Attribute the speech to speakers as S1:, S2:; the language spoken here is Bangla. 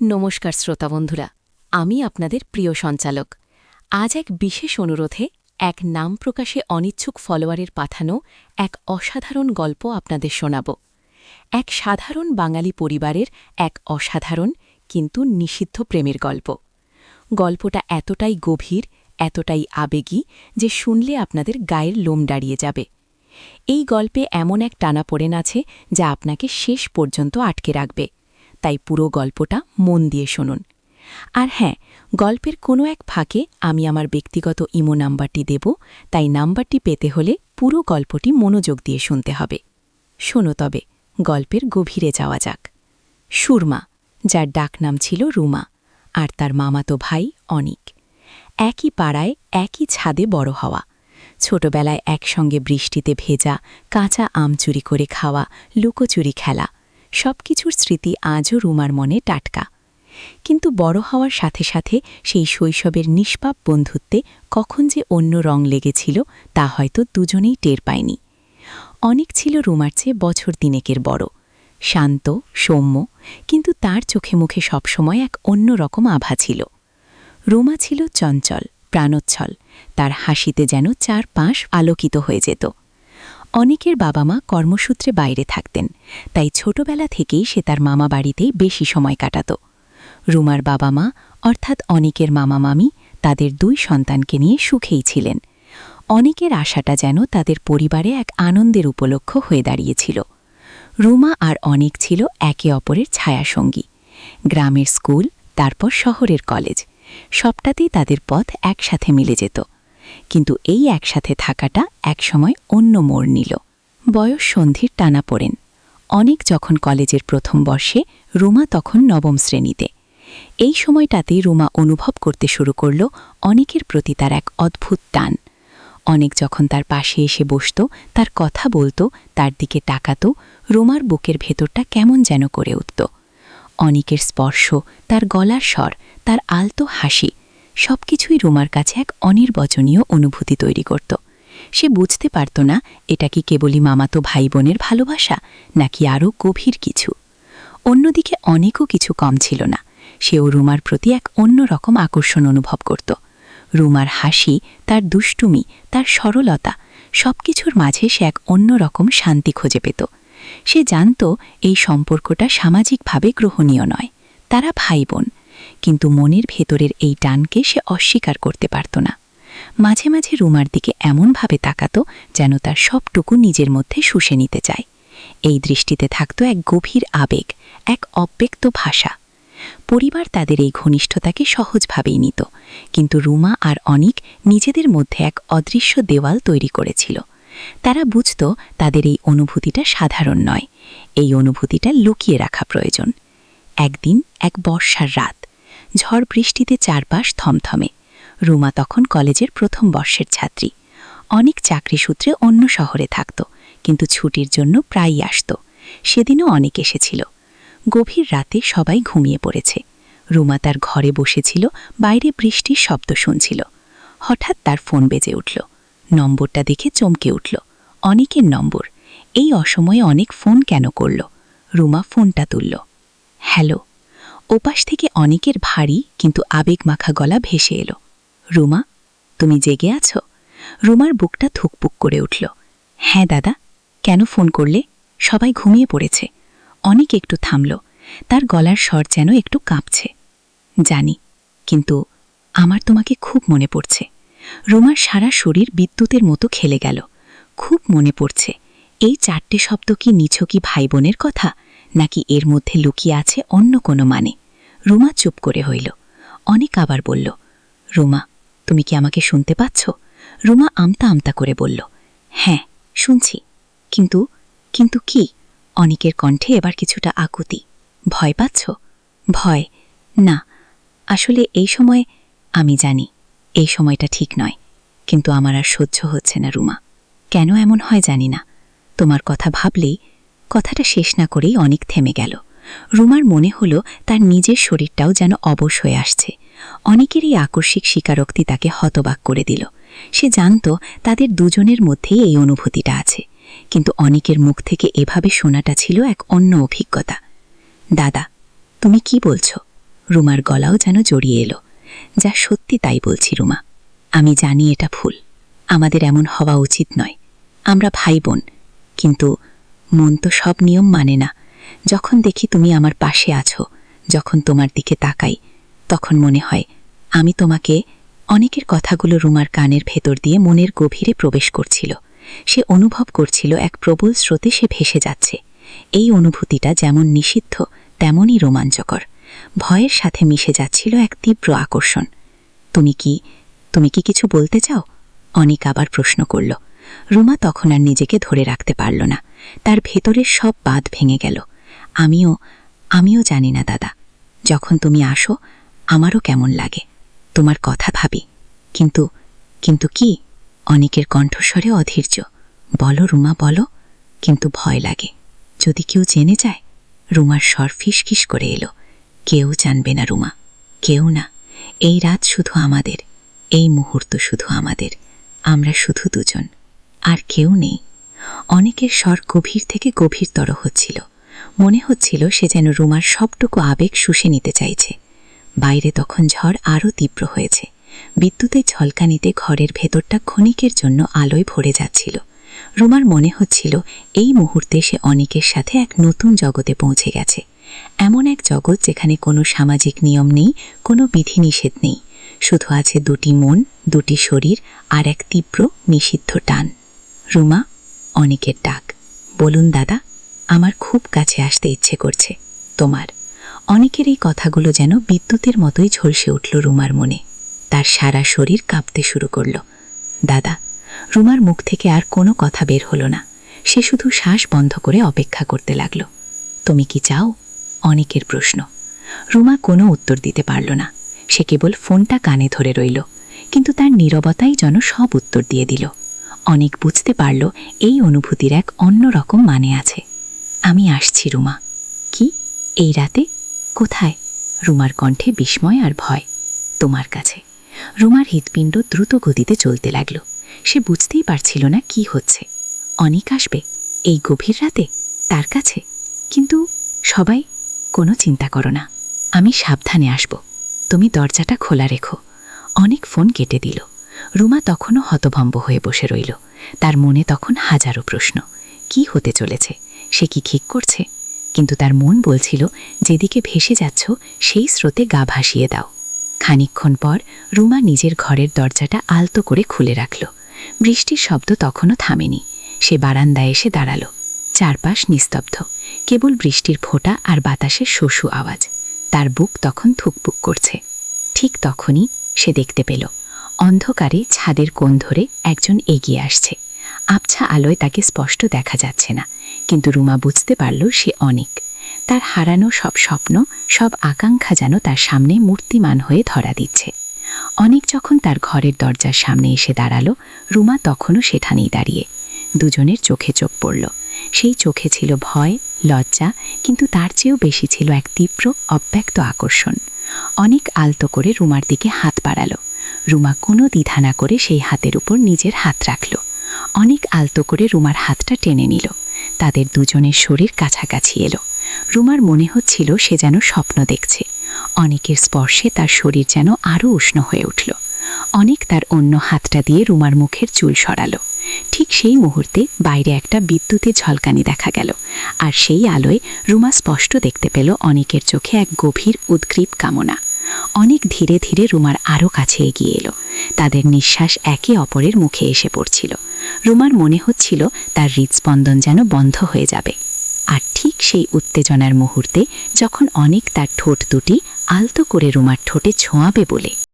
S1: নমস্কার শ্রোতা বন্ধুরা, আমি আপনাদের প্রিয় সঞ্চালক। আজ এক বিশেষ অনুরোধে এক নাম প্রকাশে অনিচ্ছুক ফলোয়ারের পাঠানো এক অসাধারণ গল্প আপনাদের শোনাব। এক সাধারণ বাঙালি পরিবারের এক অসাধারণ কিন্তু নিষিদ্ধ প্রেমের গল্প। গল্পটা এতটাই গভীর, এতটাই আবেগী যে শুনলে আপনাদের গায়ের লোম দাঁড়িয়ে যাবে। এই গল্পে এমন এক টানাপোড়েন আছে যা আপনাকে শেষ পর্যন্ত আটকে রাখবে। তাই পুরো গল্পটা মন দিয়ে শুনুন। আর হ্যাঁ গল্পের কোনো এক ফাঁকে আমি আমার ব্যক্তিগত ইমো নাম্বারটি দেব, তাই নাম্বারটি পেতে হলে পুরো গল্পটি মনোযোগ দিয়ে শুনতে হবে। শোনো তবে, গল্পের গভীরে যাওয়া যাক। সুরমা, যার ডাকনাম ছিল রুমা, আর তার মামাতো ভাই অনিক। একই পাড়ায় একই ছাদে বড় হওয়া। ছোটবেলায় একসঙ্গে বৃষ্টিতে ভেজা, কাঁচা আম চুরি করে খাওয়া, লুকোচুরি খেলা সবকিছুর স্মৃতি আজও রুমার মনে টাটকা। কিন্তু বড় হওয়ার সাথে সাথে সেই শৈশবের নিষ্পাপ বন্ধুত্বে কখন যে অন্য রং লেগেছিল তা হয়তো দুজনেই টের পায়নি। অনেক ছিল রুমার চেয়ে বছর দিনেকের বড়। শান্ত, সৌম্য, কিন্তু তার চোখে মুখে সবসময় এক অন্য রকম আভা ছিল। রুমা ছিল চঞ্চল, প্রাণোচ্ছল, তার হাসিতে যেন চার পাশ আলোকিত হয়ে যেত। অনেকের বাবা মা কর্মসূত্রে বাইরে থাকতেন, তাই ছোটবেলা থেকেই সে তার মামা বাড়িতেই বেশি সময় কাটাত। রুমার বাবা মা অর্থাৎ অনেকের মামা মামি তাদের দুই সন্তানকে নিয়ে সুখেই ছিলেন। অনেকের আশাটা যেন তাদের পরিবারে এক আনন্দের উপলক্ষ হয়ে দাঁড়িয়েছিল। রুমা আর অনেক ছিল একে অপরের ছায়াসঙ্গী। গ্রামের স্কুল, তারপর শহরের কলেজ, সবটাতেই তাদের পথ একসাথে মিলে যেত। কিন্তু এই একসাথে থাকাটা একসময় অন্য মোড় নিল। বয়স সন্ধির টানা পড়েন। অনেক যখন কলেজের প্রথম বর্ষে রুমা তখন নবম শ্রেণীতে। এই সময়টাতেই রুমা অনুভব করতে শুরু করল অনেকের প্রতি তার এক অদ্ভুত টান। অনেক যখন তার পাশে এসে বসত, তার কথা বলতো, তার দিকে তাকাত, রুমার বুকের ভেতরটা কেমন যেন করে উঠত। অনেকের স্পর্শ, তার গলার স্বর, তার আলতো হাসি সবকিছুই রুমার কাছে এক অনির্বচনীয় অনুভূতি তৈরি করত। সে বুঝতে পারত না, এটা কি কেবলই মামাতো ভাই বোনের ভালোবাসা, নাকি আরও গভীর কিছু। অন্যদিকে অনেকও কিছু কম ছিল না, সেও রুমার প্রতি এক অন্য রকম আকর্ষণ অনুভব করত। রুমার হাসি, তার দুষ্টুমি, তার সরলতা, সবকিছুর মাঝে সে এক অন্য রকম শান্তি খুঁজে পেত। সে জানত এই সম্পর্কটা সামাজিকভাবে গ্রহণীয় নয়, তারা ভাই বোন কিন্তু মনের ভেতরের এই টানকে সে অস্বীকার করতে পারত না। মাঝে মাঝে রুমার দিকে এমনভাবে তাকাত যেন তার সবটুকু নিজের মধ্যে শুষে নিতে চায়। এই দৃষ্টিতে থাকত এক গভীর আবেগ, এক অব্যক্ত ভাষা। পরিবার তাদের এই ঘনিষ্ঠতাকে সহজভাবেই নিত, কিন্তু রুমা আর অনিক নিজেদের মধ্যে এক অদৃশ্য দেওয়াল তৈরি করেছিল। তারা বুঝত তাদের এই অনুভূতিটা সাধারণ নয়, এই অনুভূতিটা লুকিয়ে রাখা প্রয়োজন। একদিন এক বর্ষার রাত ঝড় বৃষ্টিতে চারপাশ থমথমে। রুমা তখন কলেজের প্রথম বর্ষের ছাত্রী। অনেক চাকরি সূত্রে অন্য শহরে থাকত, কিন্তু ছুটির জন্য প্রায়ই আসত। সেদিনও অনেক এসেছিল। গভীর রাতে সবাই ঘুমিয়ে পড়েছে। রুমা তার ঘরে বসেছিল, বাইরে বৃষ্টির শব্দ শুনছিল। হঠাৎ তার ফোন বেজে উঠল। নম্বরটা দেখে চমকে উঠল। অনেকের নম্বর। এই অসময়ে অনেক ফোন কেন করল? রুমা ফোনটা তুলল। হ্যালো ওপাশ থেকে অনেকের ভারী কিন্তু আবেগ মাখা গলা ভেসে এলো। রুমা, তুমি জেগে আছো? রুমার বুকটা থুকপুক করে উঠল। হ্যাঁ দাদা, কেন ফোন করলে? সবাই ঘুমিয়ে পড়েছে। অনেক একটু থামল। তার গলার স্বর যেন একটু কাঁপছে। জানি, কিন্তু আমার তোমাকে খুব মনে পড়ছে। রুমার সারা শরীর বিদ্যুতের মতো খেলে গেল। খুব মনে পড়ছে, এই চারটে শব্দ কি নিছকি ভাই বোনের কথা? নাকি এর মধ্যে লুকিয়ে আছে অন্য কোনো মানে? রুমা চুপ করে হইল। অনেক আবার বলল, রুমা, তুমি কি আমাকে শুনতে পাচ্ছ? রুমা আমতা আমতা করে বলল হ্যাঁ শুনছি। কিন্তু কিন্তু কি? অনেকের কণ্ঠে এবার কিছুটা আকুতি। ভয় পাচ্ছ? ভয়? না। আসলে এই সময়, আমি জানি, এই সময়টা ঠিক নয়। কিন্তু আমার আর সহ্য হচ্ছে না রুমা। কেন এমন হয় জানি না। তোমার কথা ভাবলেই কথাটা শেষ না করেই অনেক থেমে গেল। রুমার মনে হল তার নিজের শরীরটাও যেন অবশ হয়ে আসছে। অনেকেরই আকস্মিক স্বীকারোক্তি তাকে হতবাক করে দিল। সে জানত তাদের দুজনের মধ্যেই এই অনুভূতিটা আছে। কিন্তু অনেকের মুখ থেকে এভাবে শোনাটা ছিল এক অন্য অভিজ্ঞতা। দাদা, তুমি কি বলছো? রুমার গলাও যেন জড়িয়ে এলো। যা সত্যি তাই বলছি রুমা। আমি জানি এটা ভুল। আমাদের এমন হওয়া উচিত নয়। আমরা ভাই বোন কিন্তু মন তো সব নিয়ম মানে না। যখন দেখি তুমি আমার পাশে আছো, যখন তোমার দিকে তাকাই, তখন মনে হয়, আমি তোমাকে অনেকের কথাগুলো রুমার কানের ভেতর দিয়ে মনের গভীরে প্রবেশ করছিল। সে অনুভব করছিল এক প্রবল স্রোতে সে ভেসে যাচ্ছে। এই অনুভূতিটা যেমন নিষিদ্ধ, তেমনই রোমাঞ্চকর। ভয়ের সাথে মিশে যাচ্ছিল এক তীব্র আকর্ষণ। তুমি কি তুমি কি কিছু বলতে চাও? অনিক আবার প্রশ্ন করল। রুমা তখন আর নিজেকে ধরে রাখতে পারল না। তার ভেতরের সব বাঁধ ভেঙে গেল। আমিও আমিও জানি না, দাদা। যখন তুমি আসো, আমারও কেমন লাগে। তোমার কথা ভাবি। কিন্তু কিন্তু কি? অনেকের কণ্ঠস্বরে অধীর্য। বলো, রুমা, বলো। কিন্তু ভয় লাগে। যদি কেউ জেনে যায়, রুমার স্বর ফিসকিস করে এলো। কেউ জানবে না, রুমা। কেউ না। এই রাত শুধু আমাদের। এই মুহূর্ত শুধু আমাদের। আমরা শুধু দুজন। আর কেউ নেই। অনেকের স্বর গভীর থেকে গভীরতর হচ্ছিল। মনে হচ্ছিল সে যেন রুমার সবটুকু আবেগ শুষে নিতে চাইছে। বাইরে তখন ঝড় আরও তীব্র হয়েছে। বিদ্যুতের ঝলকানিতে ঘরের ভেতরটা ক্ষণিকের জন্য আলোয় ভরে যাচ্ছিল। রুমার মনে হচ্ছিল এই মুহূর্তে সে অনেকের সাথে এক নতুন জগতে পৌঁছে গেছে। এমন এক জগৎ যেখানে কোনো সামাজিক নিয়ম নেই, কোনো বিধিনিষেধ নেই। শুধু আছে দুটি মন, দুটি শরীর আর এক তীব্র নিষিদ্ধ টান। রুমা অনেকের ডাক। বলুন দাদা, আমার খুব কাছে আসতে ইচ্ছে করছে। তোমার। অনেকের এই কথাগুলো যেন বিদ্যুতের মতোই ঝলসে উঠল রুমার মনে। তার সারা শরীর কাঁপতে শুরু করল। দাদা, রুমার মুখ থেকে আর কোনো কথা বের হলো না। সে শুধু শ্বাস বন্ধ করে অপেক্ষা করতে লাগল। তুমি কি চাও? অনেকের প্রশ্ন। রুমা কোনো উত্তর দিতে পারল না। সে কেবল ফোনটা কানে ধরে রইল। কিন্তু তার নীরবতাই যেন সব উত্তর দিয়ে দিল। অনেক বুঝতে পারল এই অনুভূতির এক অন্য রকম মানে আছে। আমি আসছি, রুমা। কি? এই রাতে? কোথায়? রুমার কণ্ঠে বিস্ময় আর ভয়। তোমার কাছে। রুমার হৃৎপিণ্ড দ্রুত গতিতে চলতে লাগল। সে বুঝতেই পারছিল না কি হচ্ছে। অনেক আসবে? এই গভীর রাতে? তার কাছে? কিন্তু সবাই কোনো চিন্তা করো না। আমি সাবধানে আসব। তুমি দরজাটা খোলা রেখো। অনেক ফোন কেটে দিল। রুমা তখনও হতভম্ব হয়ে বসে রইল। তার মনে তখন হাজারো প্রশ্ন। কি হতে চলেছে? সে কি ঠিক করছে? কিন্তু তার মন বলছিল, যেদিকে ভেসে যাচ্ছ, সেই স্রোতে গা ভাসিয়ে দাও। খানিকক্ষণ পর রুমা নিজের ঘরের দরজাটা আলতো করে খুলে রাখল। বৃষ্টির শব্দ তখনও থামেনি। সে বারান্দায় এসে দাঁড়াল। চারপাশ নিস্তব্ধ। কেবল বৃষ্টির ফোঁটা আর বাতাসের শশু আওয়াজ। তার বুক তখন থুকপুক করছে। ঠিক তখনই সে দেখতে পেল। অন্ধকারে ছাদের কোণ ধরে একজন এগিয়ে আসছে। আবছা আলোয় তাকে স্পষ্ট দেখা যাচ্ছে না, কিন্তু রুমা বুঝতে পারল সে অনেক। তার হারানো সব স্বপ্ন, সব আকাঙ্ক্ষা যেন তার সামনে মূর্তিমান হয়ে ধরা দিচ্ছে। অনেক যখন তার ঘরের দরজার সামনে এসে দাঁড়াল, রুমা তখনও সেখানেই দাঁড়িয়ে। দুজনের চোখে চোখ পড়ল। সেই চোখে ছিল ভয়, লজ্জা, কিন্তু তার চেয়েও বেশি ছিল এক তীব্র, অব্যক্ত আকর্ষণ। অনেক আলতো করে রুমার দিকে হাত বাড়ালো। রুমা কোনো দ্বিধা না করে সেই হাতের উপর নিজের হাত রাখল। অনেক আলতো করে রুমার হাতটা টেনে নিল। তাদের দুজনের শরীর কাছাকাছি এলো। রুমার মনে হচ্ছিল সে যেন স্বপ্ন দেখছে। অনেকের স্পর্শে তার শরীর যেন আরও উষ্ণ হয়ে উঠল। অনেক তার অন্য হাতটা দিয়ে রুমার মুখের চুল সরালো। ঠিক সেই মুহূর্তে বাইরে একটা বিদ্যুতের ঝলকানি দেখা গেল। আর সেই আলোয় রুমা স্পষ্ট দেখতে পেল অনেকের চোখে এক গভীর উদ্গ্রীব কামনা। অনেক ধীরে ধীরে রুমার আরও কাছে এগিয়ে এলো। তাদের নিঃশ্বাস একে অপরের মুখে এসে পড়ছিল। রুমার মনে হচ্ছিল তার হৃদস্পন্দন যেন বন্ধ হয়ে যাবে। আর ঠিক সেই উত্তেজনার মুহূর্তে যখন অনেক তার ঠোঁট দুটি আলতো করে রুমার ঠোঁটে ছোঁয়াবে বলে